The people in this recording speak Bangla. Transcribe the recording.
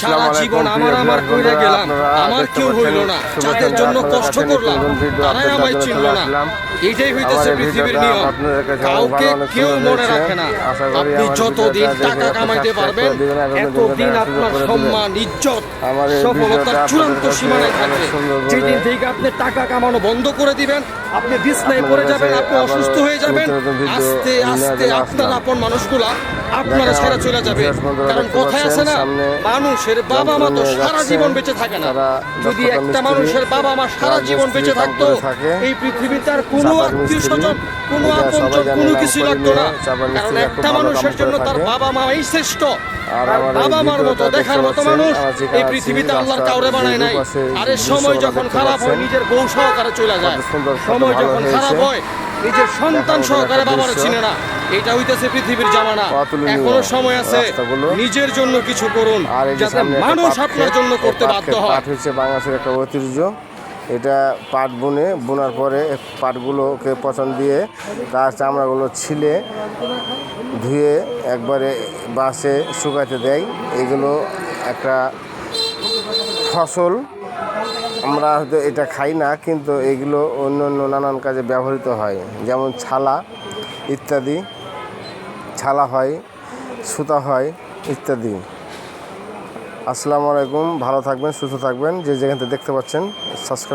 সারা জীবন আমার আমার কইরা গেলাম। আমার কেউ হইল না। যাদের জন্য কষ্ট করলাম তারাই আমায় চিনল না। এইটাই হইতেছে পৃথিবীর নিয়ম। কাউকে কেউ মনে রাখে না। আপনি যতদিন টাকা কামাইতে পারবেন এতদিন আপনার সম্মান ইজ্জত সফলতার চূড়ান্ত সীমানায় থাকবে। যেদিন থেকে আপনি টাকা কামানো বন্ধ করে দিবেন আপনি বিছনায় পড়ে যাবেন আপনি অসুস্থ হয়ে যাবেন আস্তে আস্তে আপনার আপন মানুষগুলা আপনারা ছেড়ে চলে যাবে। কারণ কথায় আছে না সামনে মানুষের বাবা মা তো সারা জীবন বেঁচে থাকে না। যদি একটা মানুষের বাবা মা সারা জীবন বেঁচে থাকতো এই পৃথিবীতে আর কোনো আত্মীয় স্বজন কোনো এটা আপন সবাই কোনো করে লাগতো না। কারণ একটা মানুষের জন্য তার বাবা মা এই শ্রেষ্ঠ। বাবা মার মতো দেখার মতো মানুষ এই পৃথিবীতে আল্লাহর কাউরে বানায় নাই। আরে সময় যখন খারাপ হয় নিজের বউ সহকারে চলে যায়। সময় যখন খারাপ হয় নিজের সন্তান সহকারে বাবার চিনে না। এটা হইতেছে পৃথিবীর জামানা। এখনও সময় আছে নিজের জন্য কিছু করুন যাতে মানুষ আপনার জন্য করতে বাধ্য হয়। পাট হচ্ছে বাংলাদেশের একটা ঐতিহ্য। এটা পাট বুনে বোনার পরে পাটগুলোকে পচন দিয়ে তার চামড়াগুলো ছিলে ধুয়ে একবারে বাসে শুকাতে দেয়। এগুলো একটা ফসল। আমরা হয়তো এটা খাই না কিন্তু এগুলো অন্য অন্য নানান কাজে ব্যবহৃত হয় যেমন ছালা ইত্যাদি। ছালা হয়, সুতা হয় ইত্যাদি। আসসালামু আলাইকুম, ভালো থাকবেন, সুস্থ থাকবেন, যে যেখান থেকে দেখতে পাচ্ছেন সাবস্ক্রাইব